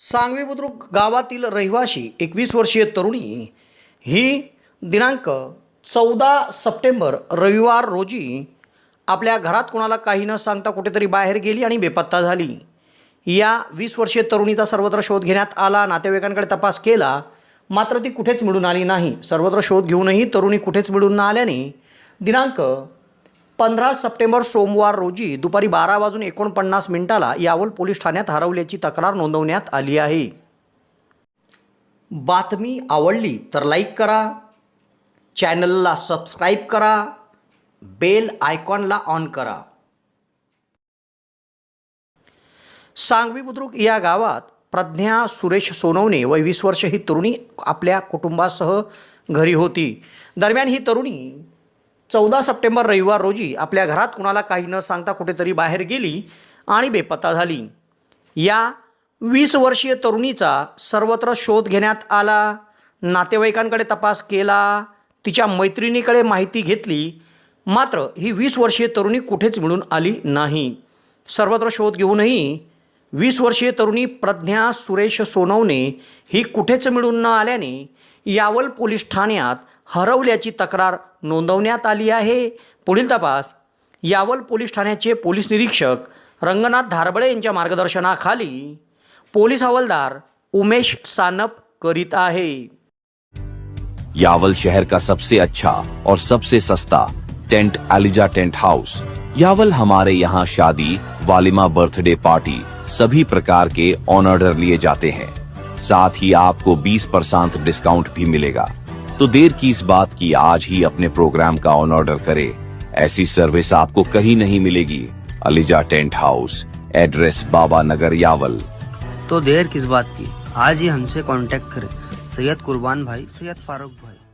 सांगवी बुद्रुक गावातील रहिवाशी एकवीस वर्षीय तरुणी ही दिनांक चौदा सप्टेंबर रविवार रोजी आपल्या घरात कोणाला काही न सांगता कुठेतरी बाहेर गेली आणि बेपत्ता झाली. या वीस वर्षीय तरुणीचा सर्वत्र शोध घेण्यात आला नातेवाईकांकडे तपास केला मात्र ती कुठेच मिळून आली नाही. सर्वत्र शोध घेऊनही तरुणी कुठेच मिळून न आल्याने दिनांक पंधरा सप्टेंबर सोमवार रोजी दुपारी बारा वाजून एकोणपन्नास मिनिटाला यावल पोलीस ठाण्यात हरवल्याची तक्रार नोंदवण्यात आली आहे. बातमी आवडली तर लाईक करा चॅनलला सबस्क्राईब करा बेल आयकॉनला ऑन करा. सांगवी बुद्रुक या गावात प्रज्ञा सुरेश सोनवणे वय वीस वर्ष ही तरुणी आपल्या कुटुंबासह घरी होती. दरम्यान ही तरुणी चौदा सप्टेंबर रविवार रोजी आपल्या घरात कुणाला काही न सांगता कुठेतरी बाहेर गेली आणि बेपत्ता झाली. या वीस वर्षीय तरुणीचा सर्वत्र शोध घेण्यात आला. नातेवाईकांकडे तपास केला. तिच्या मैत्रिणीकडे माहिती घेतली. मात्र ही वीस वर्षीय तरुणी कुठेच मिळून आली नाही. सर्वत्र शोध घेऊनही वीस वर्षीय तरुणी प्रज्ञा सुरेश सोनवणे ही कुठेच मिळून न आल्याने यावल पोलीस ठाण्यात हरवल्याची तक्रार नोंदवण्यात आली आहे. पुढील तपास. यावल पोलीस ठाण्याचे पोलीस निरीक्षक रंगनाथ धारबळे यांच्या मार्गदर्शनाखाली पोलीस हवालदार उमेश सानप करीत आहे. यावल शहर का सबसे अच्छा और सबसे सस्ता tent Eliza tent house. Yawal हमारे यहाँ शादी वालिमा बर्थडे पार्टी सभी प्रकार के ऑन ऑर्डर लिए जाते हैं। साथ ही आपको 20 परसेंट डिस्काउंट भी मिलेगा। तो देर की इस बात की आज ही अपने प्रोग्राम का ऑन ऑर्डर करे। ऐसी सर्विस आपको कहीं नहीं मिलेगी। ELISA tent house, address Baba Nagar Yawal. तो देर किस बात की? आज ही हमसे कांटेक्ट करें। सैयद कुर्बान भाई, सैयद फारूक भाई।